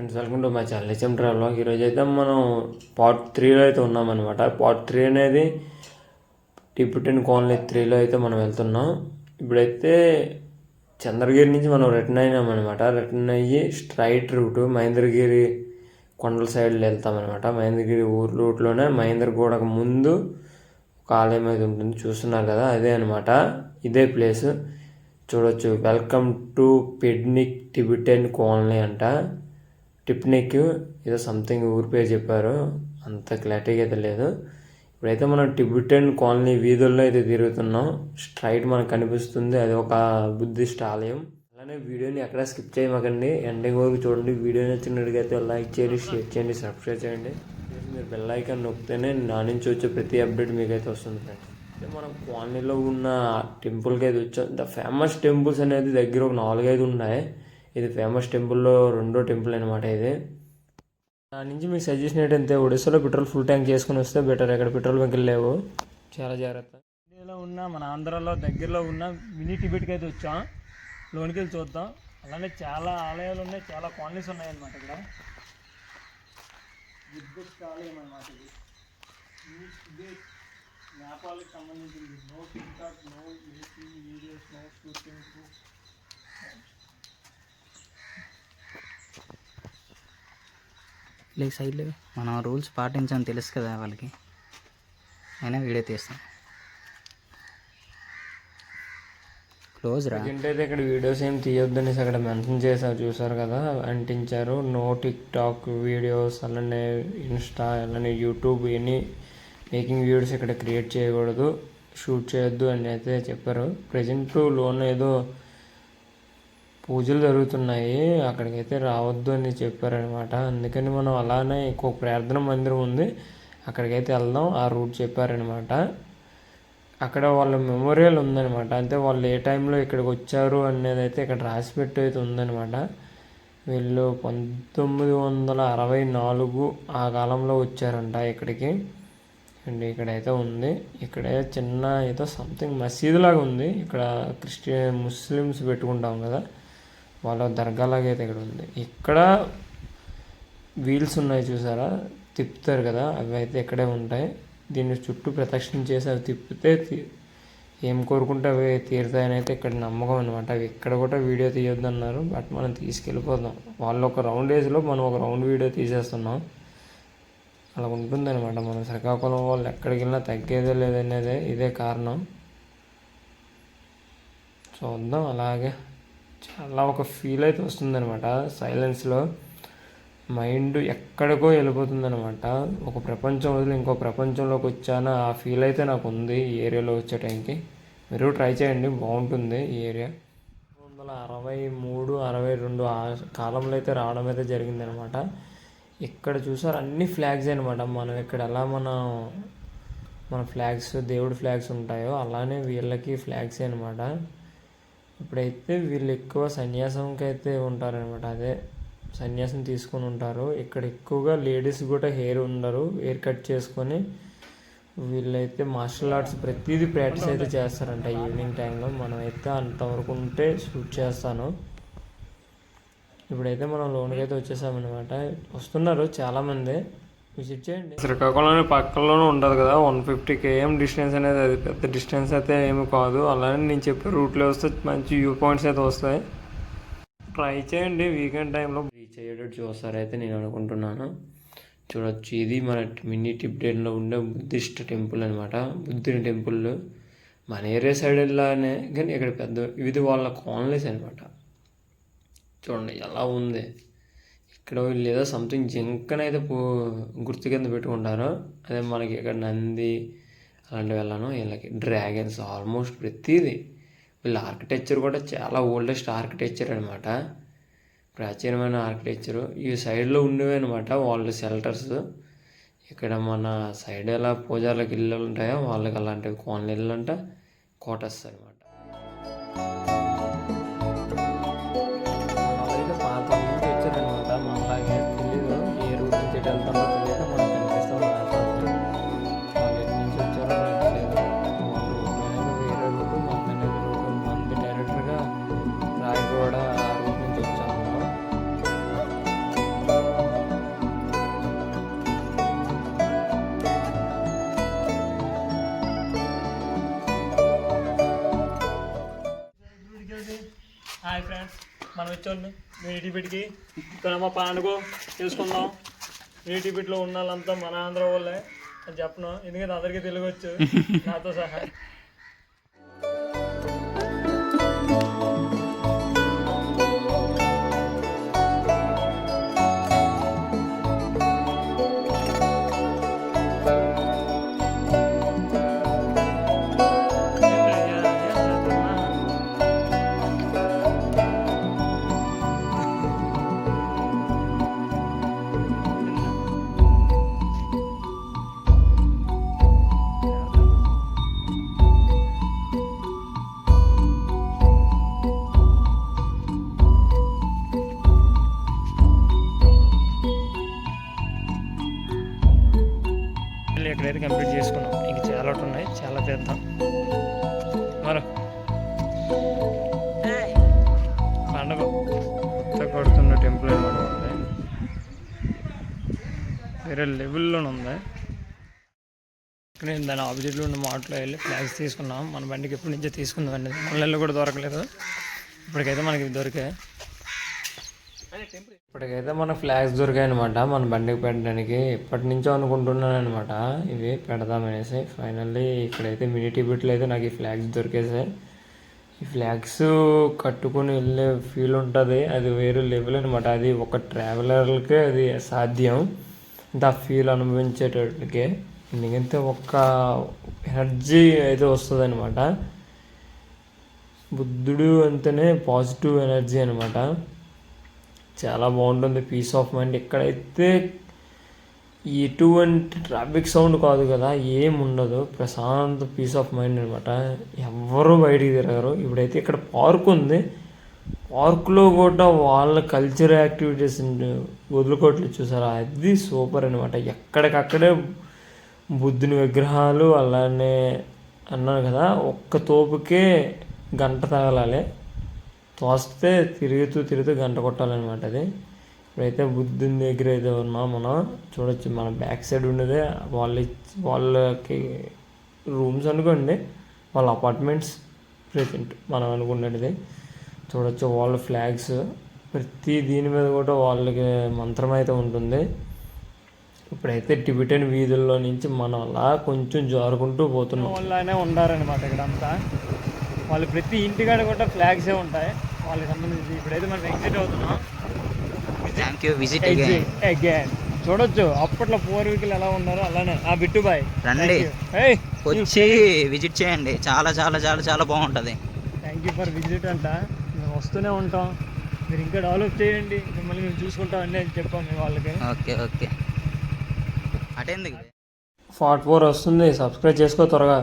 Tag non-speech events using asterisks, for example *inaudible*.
Friends welcome to my channel. HM travel ఈరోజు అయితే మనం పార్ట్ త్రీలో అయితే ఉన్నామన్నమాట. పార్ట్ త్రీ అనేది టిప్టెన్ కాలనీ త్రీలో అయితే మనం వెళ్తున్నాం. ఇప్పుడైతే చంద్రగిరి నుంచి మనం రిటర్న్ అయినామన్నమాట. రిటర్న్ అయ్యి స్ట్రైట్ రూట్ మహేంద్రగిరి కొండల సైడ్ వెళ్తామన్నమాట. మహేంద్రగిరి ఊరు రూట్లోనే మహేంద్రగూడకు ముందు ఒక ఆలయం అయితే ఉంటుంది. చూస్తున్నారు కదా అదే అనమాట ఇదే ప్లేస్ చూడొచ్చు. వెల్కమ్ టు పిడ్నిక్ టిబిటెన్ కాలనీ అంట. టిప్నిక్ ఏదో సంథింగ్ ఊరి పేరు చెప్పారు. అంత క్లారిటీగా అయితే లేదు. ఇప్పుడైతే మనం టిబిటెన్ కాలనీ వీధుల్లో అయితే తిరుగుతున్నాం. స్ట్రైట్ మనకు కనిపిస్తుంది. అది ఒక బుద్ధిస్ట్ ఆలయం. అలానే వీడియోని ఎక్కడ స్కిప్ చేయమకండి. ఎండింగ్ వరకు చూడండి. వీడియో నచ్చినట్టుగా లైక్ చేయండి షేర్ చేయండి సబ్స్క్రైబ్ చేయండి. మీరు బెల్ ఐకాన్ నొక్కితేనే నా నుంచి వచ్చే ప్రతి అప్డేట్ మీకైతే వస్తుంది ఫ్రెండ్స్ అయితే మనం కాలనీలో ఉన్న టెంపుల్కి అయితే వచ్చాం. ద ఫేమస్ టెంపుల్స్ అనేది దగ్గర ఒక నాలుగైదు ఉన్నాయి. ఇది ఫేమస్ టెంపుల్లో రెండో టెంపుల్ అనమాట ఇది. దాని నుంచి మీకు సజెషన్ ఏంటంటే ఒడిశాలో పెట్రోల్ ఫుల్ ట్యాంక్ చేసుకుని వస్తే బెటర్ ఇక్కడ పెట్రోల్ బంకులు లేవు. చాలా జాగ్రత్త. ఇండియాలో ఉన్న మన ఆంధ్రాలో దగ్గరలో ఉన్న మినీ టిబెట్కి అయితే వచ్చాం. లోనికి వెళ్ళి చూద్దాం. అలానే చాలా ఆలయాలు ఉన్నాయి చాలా కాలనీస్ ఉన్నాయి అన్నమాట ఇక్కడ. విద్యుత్ ఆలయం అనమాట ఇది. టిబెట్ నేపాల్కి సంబంధించింది. No TikTok no AC videos no shooting లేక సైడ్లో మనం రూల్స్ పాటించని తెలుసు కదా వాళ్ళకి. అయినా వీడియో తీస్తాం. క్లోజ్ రా? అయితే ఇక్కడ వీడియోస్ ఏం తీయొద్దనేసి అక్కడ మెన్షన్ చేశారు చూసారు కదా అంటించారు. నో టిక్ టాక్ వీడియోస్ అలానే ఇన్స్టా అలానే యూట్యూబ్ ఎనీ మేకింగ్ వీడియోస్ ఇక్కడ క్రియేట్ చేయకూడదు షూట్ చేయొద్దు అని అయితే చెప్పారు. ప్రజెంట్ లోన్ ఏదో పూజలు జరుగుతున్నాయి. అక్కడికైతే రావద్దు అని చెప్పారనమాట అందుకని మనం అలానే ఇంకొక ప్రార్థన మందిరం ఉంది. అక్కడికైతే వెళ్దాం. ఆ రూట్ చెప్పారనమాట అక్కడ వాళ్ళ మెమోరియల్ ఉందనమాట అంటే వాళ్ళు ఏ టైంలో ఇక్కడికి వచ్చారు అనేది అయితే ఇక్కడ రాసి పెట్టి అయితే ఉందనమాట వీళ్ళు పంతొమ్మిది వందల అరవై నాలుగు ఆ కాలంలో వచ్చారంట ఇక్కడికి. అండ్ ఇక్కడైతే ఉంది. ఇక్కడ చిన్న ఏదో సంథింగ్ మసీదు లాగా ఉంది. ఇక్కడ క్రిస్టియన్ ముస్లిమ్స్ పెట్టుకుంటాం కదా. వాళ్ళ దర్గా లాగా అయితే ఇక్కడ ఉంది. ఇక్కడ వీల్స్ ఉన్నాయి చూసారా? తిప్పుతారు కదా అవి అయితే ఇక్కడే ఉంటాయి. దీన్ని చుట్టూ ప్రదక్షిణ చేసి అవి తిప్పితే ఏం కోరుకుంటే అవి తీరుతాయని అయితే ఇక్కడ నమ్మకం అనమాట అవి ఇక్కడ కూడా వీడియో తీయొద్దు అన్నారు బట్ మనం తీసుకెళ్ళిపోదాం. వాళ్ళు ఒక రౌండ్ వేసిలో మనం ఒక రౌండ్ వీడియో తీసేస్తున్నాం. అలా ఉంటుందన్నమాట. మనం శ్రీకాకుళం వాళ్ళు ఎక్కడికి వెళ్ళినా తగ్గేదే లేదనేదే ఇదే కారణం. చూద్దాం అలాగే. చాలా ఒక ఫీల్ అయితే వస్తుందన్నమాట. సైలెన్స్లో మైండ్ ఎక్కడికో వెళ్ళిపోతుందన్నమాట. ఒక ప్రపంచం వదిలి ఇంకో ప్రపంచంలోకి వచ్చానా ఆ ఫీల్ అయితే నాకు ఉంది ఈ ఏరియాలో వచ్చే టైంకి మీరు ట్రై చేయండి బాగుంటుంది ఈ ఏరియా వందల అరవై మూడు అరవై రెండు ఆ కాలంలో అయితే రావడం అయితే జరిగిందనమాట ఇక్కడ చూసారు అన్ని ఫ్లాగ్స్ అనమాట మనం ఇక్కడ ఎలా మనం మన ఫ్లాగ్స్ దేవుడి ఫ్లాగ్స్ ఉంటాయో అలానే వీళ్ళకి ఫ్లాగ్స్ అనమాట ఇప్పుడైతే వీళ్ళు ఎక్కువ సన్యాసంకి అయితే ఉంటారనమాట అదే సన్యాసం తీసుకొని ఉంటారు. ఇక్కడ ఎక్కువగా లేడీస్ కూడా హెయిర్ ఉండరు. హెయిర్ కట్ చేసుకొని వీళ్ళైతే మార్షల్ ఆర్ట్స్ ప్రతిదీ ప్రాక్టీస్ అయితే చేస్తారంట ఈవినింగ్ టైంలో. మనమైతే అంతవరకు ఉంటే షూట్ చేస్తాను. ఇప్పుడైతే మనం లోన్కి అయితే వచ్చేసామన్నమాట. వస్తున్నారు చాలామంది. విజిట్ చేయండి. శ్రీకాకుళం పక్కలోనే ఉంటుంది కదా వన్ ఫిఫ్టీ కేఎం డిస్టెన్స్ అనేది అది పెద్ద డిస్టెన్స్ అయితే ఏమి కాదు. అలానే నేను చెప్పే రూట్లో వస్తే మంచి వ్యూ పాయింట్స్ అయితే వస్తాయి. ట్రై చేయండి వీకెండ్ టైంలో. రీచ్ అయ్యేటట్టు చూస్తారైతే నేను అనుకుంటున్నాను. చూడొచ్చు. ఇది మన మినీ టిబ్డెన్లో ఉండే బుద్ధిస్ట్ టెంపుల్ అనమాట బుద్ధుని టెంపుల్. మన ఏరియా సైడ్ వెళ్ళానే కానీ ఇక్కడ పెద్ద ఇది వాళ్ళ కాలనీస్ అనమాట చూడండి ఎలా ఉంది. ఇక్కడ వీళ్ళు ఏదో సంథింగ్ జింకనైతే అయితే పో గుర్తు కింద పెట్టుకుంటారు అదే మనకి ఇక్కడ నంది అలాంటివి వెళ్ళాను. వీళ్ళకి డ్రాగన్స్ ఆల్మోస్ట్ ప్రతిదీ. వీళ్ళ ఆర్కిటెక్చర్ కూడా చాలా ఓల్డెస్ట్ ఆర్కిటెక్చర్ అనమాట ప్రాచీనమైన ఆర్కిటెక్చర్ ఈ సైడ్లో ఉండేవి అనమాట వాళ్ళ షెల్టర్స్ ఇక్కడ మన సైడ్ ఎలా పూజార్లకు ఇళ్ళు ఉంటాయో వాళ్ళకి అలాంటివి కోన ఇళ్ళు అంట కోటస్ అనమాట మనం ఇచ్చోండి మీ టిబెట్కి. ఇక్కడ మా పండుగ చేసుకుందాం మీ టిబెట్లో ఉన్న వాళ్ళంతా మన ఆంధ్ర వాళ్ళే అని చెప్పను. ఎందుకంటే అందరికీ తెలుగు వచ్చు *laughs* నాతో సహా. అయితే కంప్లీట్ చేసుకున్నాం. ఇంక చాలా ఉన్నాయి. చాలా చేద్దాం మరి. పండగ. కొత్త కొడుతున్న టెంపుల్ అనమాట ఉంది. వేరే లెవెల్లో ఉంది. నేను దాని ఆపోజిట్లో ఉన్న మాటలో వెళ్ళి ఫ్లాగ్స్ తీసుకున్నాం. మన బండికి ఎప్పటి నుంచో తీసుకుందాం అనేది ఆన్లైన్లో కూడా దొరకలేదు. ఇప్పటికైతే మనకి దొరికాయి. ఇప్పటికైతే మన ఫ్లాగ్స్ దొరికాయి అనమాట మన బండికి పెట్టడానికి ఎప్పటి నుంచో అనుకుంటున్నాను అనమాట ఇవి పెడదామనేసి ఫైనల్లీ ఇక్కడైతే మినీ టిబెట్లో అయితే నాకు ఈ ఫ్లాగ్స్ దొరికేసాయి ఈ ఫ్లాగ్స్ కట్టుకుని వెళ్ళే ఫీల్ ఉంటుంది. అది వేరే లెవెల్ అనమాట అది ఒక ట్రావెలర్లకే అది సాధ్యం అంటే ఆ ఫీల్ అనుభవించేటట్లకే ఎందుకంటే ఒక ఎనర్జీ అయితే వస్తుంది అనమాట బుద్ధుడు అంటేనే పాజిటివ్ ఎనర్జీ అనమాట చాలా బాగుంటుంది. పీస్ ఆఫ్ మైండ్ ఎక్కడైతే ఎటువంటి ట్రాఫిక్ సౌండ్ కాదు కదా ఏం ఉండదు. ప్రశాంత పీస్ ఆఫ్ మైండ్ అనమాట ఎవ్వరూ బయటికి తిరగరు. ఇప్పుడైతే ఇక్కడ పార్క్ ఉంది. పార్క్లో కూడా వాళ్ళ కల్చర్ యాక్టివిటీస్ వదులుకోవట్లేదు. చూసారా? అది సూపర్ అనమాట ఎక్కడికక్కడే బుద్ధుని విగ్రహాలు అలానే అన్నాను కదా ఒక్క తోపుకే గంట తగలాలి. తోస్తే తిరుగుతూ తిరుగుతూ గంట కొట్టాలన్నమాట అది. ఇప్పుడైతే బుద్ధుని దగ్గర అయితే ఉన్నాం మనం చూడొచ్చు మన బ్యాక్ సైడ్ ఉండేదే. వాళ్ళ వాళ్ళకి రూమ్స్ అనుకోండి వాళ్ళ అపార్ట్మెంట్స్ ప్రెసెంట్ మనం అనుకున్నది చూడొచ్చు వాళ్ళ ఫ్లాగ్స్ ప్రతి దీని మీద కూడా వాళ్ళకి మంత్రం అయితే ఉంటుంది. ఇప్పుడైతే టిబెటన్ వీధుల్లో నుంచి మనం అలా కొంచెం జారుకుంటూ పోతున్నాం. వాళ్ళనే ఉండారనమాట ఇక్కడ అంతా వాళ్ళు ప్రతి ఇంటికాడ కూడా ఫ్లాగ్సే ఉంటాయి. వాళ్ళకి సంబంధించి ఇప్పుడైతే మనం ఎగ్జిట్ అవుతున్నాం. థ్యాంక్ యూ విజిట్ అగైన్ చూడొచ్చు అప్పట్లో పూర్వీకులు ఎలా ఉన్నారో అలానే. ఆ బిట్టు బాయ్. రండి. ఏయ్ వచ్చి విజిట్ చేయండి. చాలా చాలా చాలా చాలా బాగుంటుంది. థ్యాంక్ యూ ఫర్ విజిట్ అంట. మేము వస్తూనే ఉంటాం. మీరు ఇంకా డెవలప్ చేయండి. మిమ్మల్ని మేము చూసుకుంటాం అండి అని చెప్పాం మీ వాళ్ళకి. Okay okay. అటెందుకు? ఫార్ట్ ఫోర్ వస్తుంది. సబ్స్క్రైబ్ చేసుకో త్వరగా.